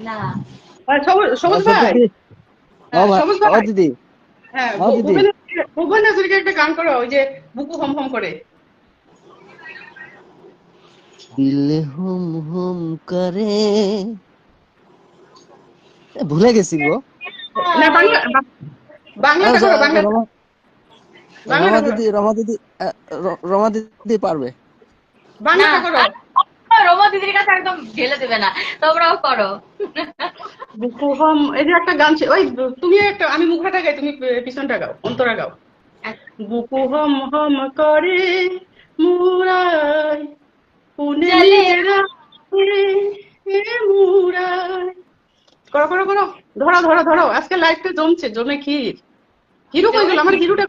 না। সবুজ সবুজ আচ্ছা, ভাই। দিদি। ও ভাই, সবুজ ভাই। দিদি। হ্যাঁ ভুবন ভুবন একটা গান করো ওই যে বুকু হম হম করে। দিল হুম হুম করে। ভুলে গেছি গো। না বাংলা করো বাংলা। রমা দিদি রমা দিদি রমা দিদি পারবে। বাংলাটা করো। রমা দিদির কাছে একদম ঢেলে দেবে না। তোমরাও করো। এই যে একটা গান ছিল- ওই তুমি একটা আমি মুখাটা গাই তুমি পিছনটা গাও অন্তরা গাও। বুকু হম হম করে মুরাই পুনে মুরাই করো করো করো ধরো ধরো ধরো আজকে লাইফটা জমছে জমে ক্ষীর হিরো কই গেল? আমার হিরোটা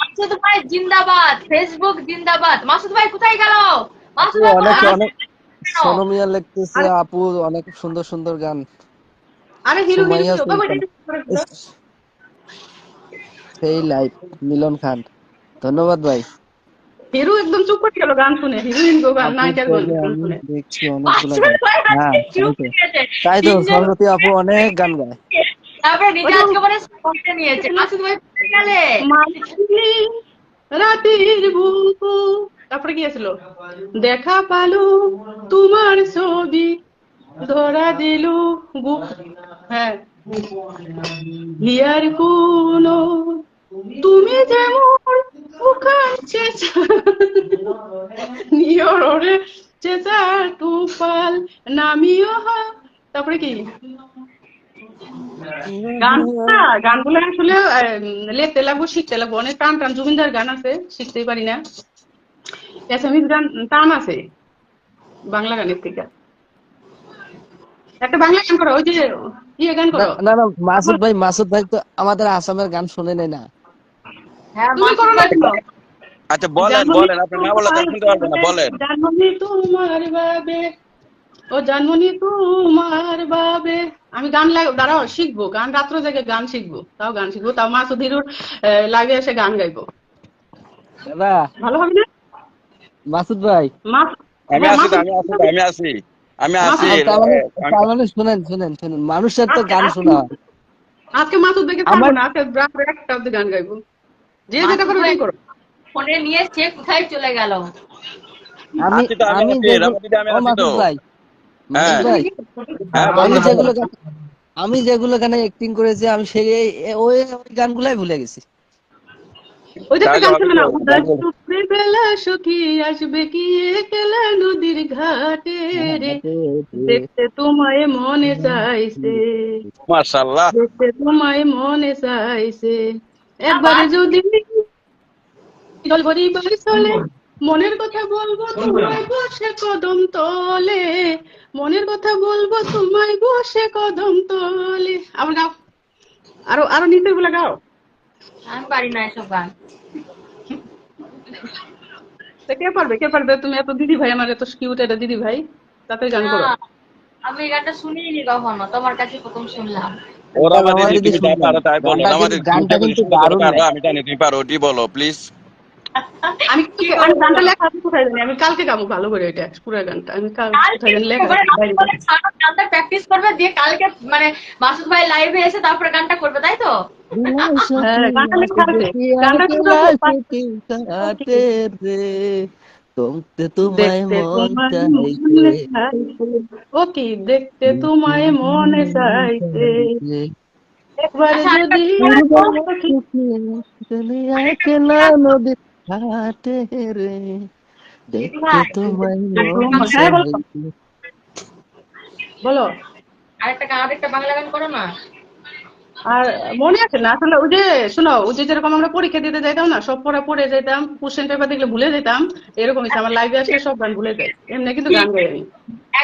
মাসুদ ভাই জিন্দাবাদ ফেসবুক জিন্দাবাদ। মাসুদ ভাই কোথায় গেল? মাসুদ ভাই সোনমিয়া লিখতেছে আপু অনেক সুন্দর সুন্দর গান। আরে হিরো হিরো? সেই লাইফ মিলন খান। ধন্যবাদ ভাই। হিরো একদম চুপ করে গেল গান শুনে হিরোইন গো গান নায়িকার গান আমি শুনে। দেখছি অনেকগুলো হ্যাঁ তাই তো। সরস্বতী আপু অনেক গান গায়। তারপরে নিজে আজকে বলে শুনতে নিয়েছে। ভাই কোথায় গেলে। রাতের বুকু তারপরে কি আছিল দেখা পালো তোমার ছবি, ধরা দিল বুক হ্যাঁ। হিয়ার কোন তুমি যেমন নিয়র ওরে নামিও হা তারপরে কি? গানটা গানগুলো আসলে লেখতে লাগবো শিখতে লাগবো। অনেক টান টান জুবিনদার গান আছে, শিখতেই পারি না। অ্যাসামিজ গান টান আছে বাংলা গানের থেকে। একটা বাংলা গান করো ওই যে ইয়ে গান করো। না না মাসুদ ভাই মাসুদ ভাই তো আমাদের আসামের গান শুনে নেই না। হ্যাঁ তুমি করো না আচ্ছা বলেন বলেন আপনি না বলে তো শুনতে পারবেন না বলেন। জানমনি তোমার বাবে ও জানমনি তোমার বাবে। আমি গান লাগ- দাঁড়াও শিখব গান রাত্র জেগে গান শিখব তাও গান শিখব তাও মাসুদ লাগে এসে গান গাইবো। ভালো হবে না? মাসুদ ভাই। আমি আছি আমি আছি আমি আছি। আমি আছি। তার মানে মানে শুনেন শুনেন শুনেন। মানুষের তো গান শোনা। হয় আজকে মাসুদ দেখে আমার- না আজকে রাত্রে একটা অব্দি গান গাইবো। যে যেটা করো। ফোনে নিয়ে সে কোথায় চলে গেল? আমি যেগুলো- রামাদিদি, আমি মাসুদ ভাই। হ্যাঁ। হ্যাঁ আমি যেগুলো আমি যেগুলো গানে অ্যাক্টিং করেছি আমি সেই ওই ওই গানগুলাই ভুলে গেছি। ওই একটা গান ছিল না গান উদাস বলো। টুকরে বেলা সখী আসবে কি একলা নদীর ঘাটে রে? দেখতে তোমায় মনে চাইছে। মাশাআল্লাহ। দেখতে তোমায় মনে চাইছে। একবারে যদি জল ভরিবার চলে মনের কথা বলব তোমায় বসে কদম তলে। মনের কথা বলব তোমায় বসে কদম তলে। আবার গাও। আরও আরও নিচেরগুলা গাও। আমি পারি না এসব গান। কে পারবে কে পারবে? তুমি এত দিদি ভাই আমার এত কিউট এটা দিদি ভাই তাতে গান করো। আমি এই গানটা শুনিনি কখনো তোমার কাছে প্রথম শুনলাম। ওরা আমাদের দিদি ভাই পারো তাই বলো। আমাদের গানটা কিন্তু দারুণ। আমি জানি তুমি পারো ওটি বলো প্লিজ আমি আমি গানটা লেখা আছে কোথায় জানি? আমি কালকে গাবো ভালো করে এটা পুরো গানটা। আমি কাল লেখা আছে, বাইরে গাবো। গানটা প্র্যাকটিস করবে দিয়ে কালকে মানে মাসুদ ভাই লাইভে এসে তারপরে গানটা করবে তাই তো? হ্যাঁ, দেখতে তোমায় মনে। ও কি দেখতে তোমায় মনে চাইছে একবার আচ্ছা, যদি ঘাটে রে দেখতে তোমায় বলো। আরেকটা গান আরেকটা বাংলা গান করো না আর মনে আছে না আসলে ওই যে শোনো ওই যে যেরকম আমরা পরীক্ষা দিতে যাইতাম না সব পড়া পড়ে যেতাম কোশ্চেন পেপার দেখলে ভুলে যেতাম এরকম আমার লাইভে আসলে সব গান ভুলে যায় এমনি কিন্তু গান গাই আমি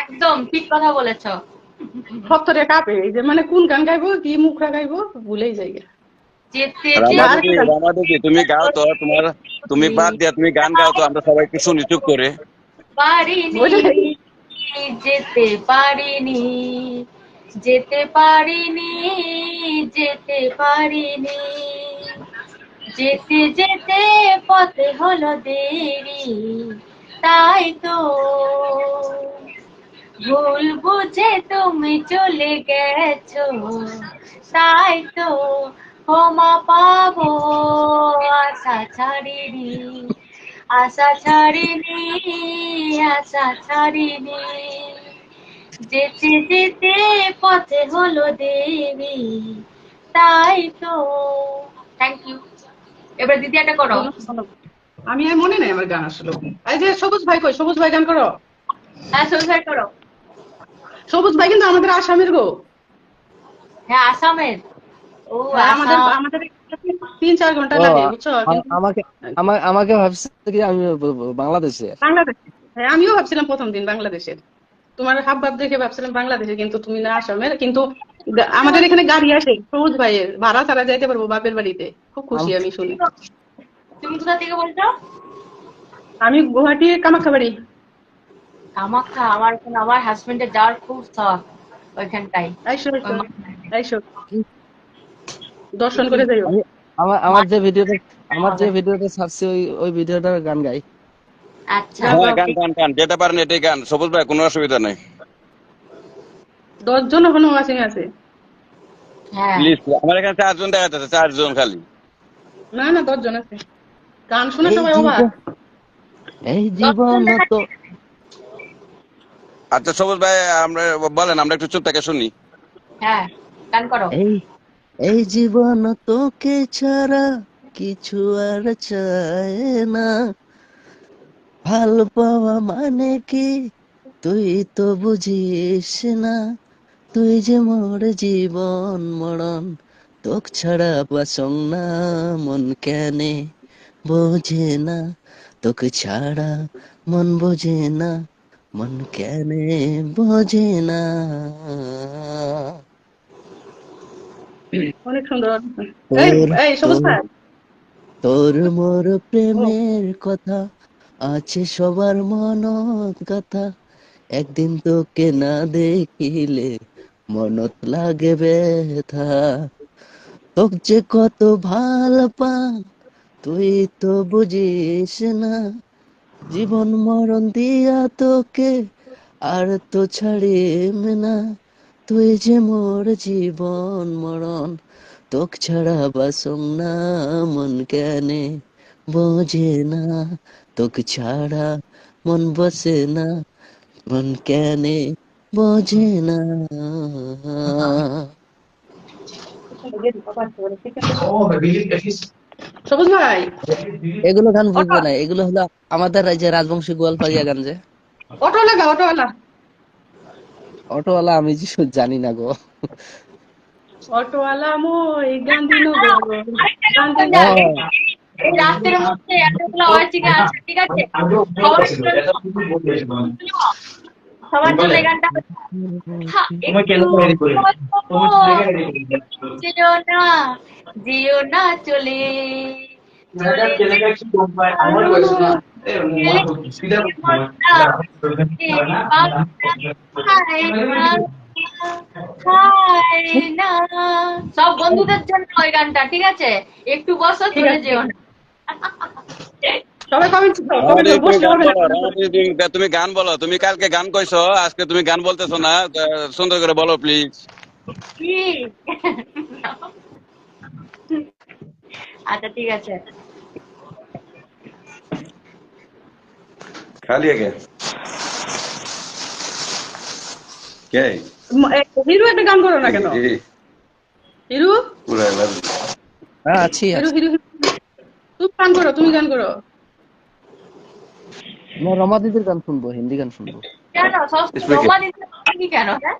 একদম ঠিক কথা বলেছ সত্তরে কাঁপে এই যে মানে কোন গান গাইবো কি মুখরা গাইবো ভুলেই যাই তুমি গাও তো তোমার তুমি বাদ দিয়া তুমি গান গাও তো আমরা সবাই একটু শুনি চুপ করে। পারিনি যেতে পারিনি যেতে পারিনি যেতে পারিনি। যেতে যেতে পথে হলো দেরি তাই তো ভুল বুঝে তুমি চলে গেছো তাই তো ক্ষমা পাবো আশা ছাড়িনি আশা ছাড়িনি আশা ছাড়িনি। যেতে যেতে পথে হলো দেবী তাই তো। থ্যাংক ইউ এবার দিদি একটা করো। আমি আর মনে নাই আমার গান আসলে। এই যে সবুজ ভাই কই? সবুজ ভাই গান করো। হ্যাঁ সবুজ ভাই করো। সবুজ ভাই কিন্তু আমাদের আসামের গো। হ্যাঁ আসামের। আমাকে আমাকে ভাবছে কি আমি বাংলাদেশে। হ্যাঁ আমিও ভাবছিলাম প্রথম দিন বাংলাদেশের তোমার হাব ভাব দেখে ভাবছিলাম বাংলাদেশে কিন্তু তুমি না আসামের কিন্তু আমাদের এখানে গাড়ি আসে সবুজ ভাইয়ের। ভাড়া ছাড়া যাইতে পারব বাপের বাড়িতে। খুব খুশি আমি শুনি। তুমি কোথা থেকে বলছো? আমি গুয়াহাটি কামাখ্যাবাড়ি কামাখ্যা আমার এখন আমার হাজবেন্ডের যাওয়ার খুব শখ ওইখানটাই আইসো আইসো আইসো দর্শন করে যাইও। আমার আমার যে ভিডিওটা আমার যে ভিডিওটা ছাড়ছি ওই ওই ভিডিওটার গান গাই। আচ্ছা। হ্যাঁ গান গান গান। যেটা পারেন এটাই গান। সবুজ ভাই কোনো অসুবিধা নেই। দশ জন ওখানে আছে। হ্যাঁ। প্লিজ আমার এখানে চারজন দেখা যাচ্ছে চারজন খালি। না না দশ জন আছে। গান শুনে সবাই অবাক। এই জীবন তো আচ্ছা সবুজ ভাই আমরা বলেন আমরা একটু চুপ থেকে শুনি। হ্যাঁ গান করো। এই জীবন তোকে ছাড়া কিছু আর চায় না। ভালো পাওয়া মানে কি? তুই তো বুঝিস না। তুই যে মোর জীবন মরণ, তোক ছাড়া বাসং না মন কেনে, বোঝে না। তোকে ছাড়া মন বোঝে না, মন কেনে, বোঝে না। অনেক সুন্দর এই তোর- সবুজ তোর- ভাই। তোর মোর প্রেমের কথা আছে সবার মনত কথা একদিন তোকে না দেখিলে মনত লাগে ব্যথা। তোক যে কত ভালো পান তুই তো বুঝিস না। জীবন মরণ দিয়া তোকে আর তো ছাড়িম না। তুই যে মোর জীবন মরণ তোক ছাড়া বাসং না মন কেনে। বোঝে না তোক ছাড়া মন বসে না মন কেনে। বোঝে না। সবুজ ভাই। এগুলো গান বুঝবে না এগুলো হলো আমাদের যে রাজবংশী গোয়ালপাড়িয়া গান যে। অটো লাগা অটোওয়ালা। অটোওয়ালা আমি যে জানি না গো। অটোওয়ালা মই গান্ধীনগর। গান্ধী হ্যাঁ, এই রাস্তার মধ্যে এতগুলো আছে ঠিক আছে? সবার জন্য- এই গানটা হ্যাঁ। যেও না যেও না চলে। চলে সব বন্ধুদের জন্য ওই গানটা ঠিক আছে? একটু বসো চলে যেও না। তুমি গান বলো তুমি কালকে গান কইছো আজকে তুমি গান বলতেছো না সুন্দর করে বলো প্লিজ আচ্ছা ঠিক আছে। আগে। কে? হিরো একটা গান করো না কেন? হিরো? হ্যাঁ আছি হিরো আছি। Hero hero. তুমি গান করো তুমি গান করো। না রমা দিদির গান শুনব হিন্দি গান শুনব। কেন? সব Speaking. রোমা দিদি কেন? হ্যাঁ?